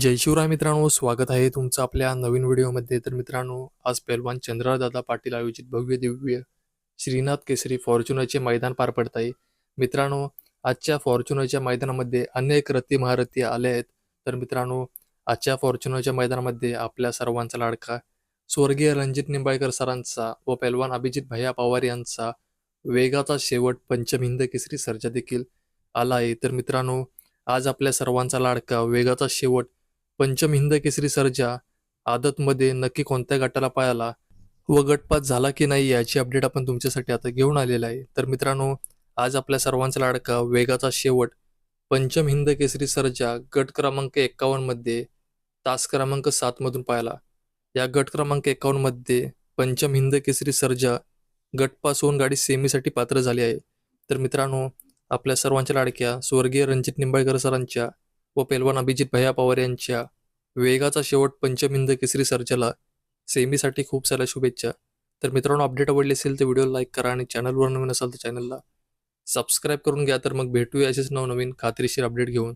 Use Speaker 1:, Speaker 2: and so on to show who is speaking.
Speaker 1: जय शिवराय मित्रांनो स्वागत आहे तुमचं आपल्या नवीन व्हिडिओमध्ये. तर मित्रांनो आज पैलवान चंद्रदादा पाटील आयोजित भव्य दिव्य श्रीनाथ केसरी फॉर्च्युनरचे मैदान पार पडत आहे मित्रांनो आजच्या फॉर्च्युनरच्या मैदानामध्ये अनेक रथी महारथी आले आहेत. तर मित्रांनो आजच्या फॉर्च्युनरच्या मैदानामध्ये आपल्या सर्वांचा लाडका स्वर्गीय रणजित निंबाळकर सरांचा व पैलवान अभिजित भैया पवार यांचा वेगाचा शेवट पंचमहिंद केसरी सर्जा देखील आला आहे. तर मित्रांनो आज आपल्या सर्वांचा लाडका वेगाचा शेवट पंचमहिंद केसरी सर्जा आदतमध्ये नक्की कोणत्या गटाला पायाला व गटपात झाला की नाही याची अपडेट आपण तुमच्यासाठी आता घेऊन आलेला आहे. तर मित्रांनो आज आपल्या सर्वांचा लाडका वेगाचा शेवट पंचमहिंद केसरी सर्जा गट क्रमांक एक्कावन्नमध्ये तास क्रमांक सात मधून पाहिला. या गट क्रमांक एकावन्नमध्ये पंचमहिंद पंचम केसरी सर्जा गटपास होऊन गाडी सेमीसाठी पात्र झाली आहे. तर मित्रांनो आपल्या सर्वांच्या लाडक्या स्वर्गीय रणजित निंबाळकर सरांच्या व पैलवान अभिजित भैया पवार यांच्या वेगाचा शेवट पंचमिंद केसरी सर्जाला सेमीसाठी खूप साऱ्या शुभेच्छा. तर मित्रांनो अपडेट आवडली असेल तर व्हिडिओ लाईक करा आणि चॅनलवर नवीन असाल तर चॅनलला सबस्क्राईब करून घ्या. तर मग भेटूया असेच नवनवीन खात्रीशीर अपडेट घेऊन.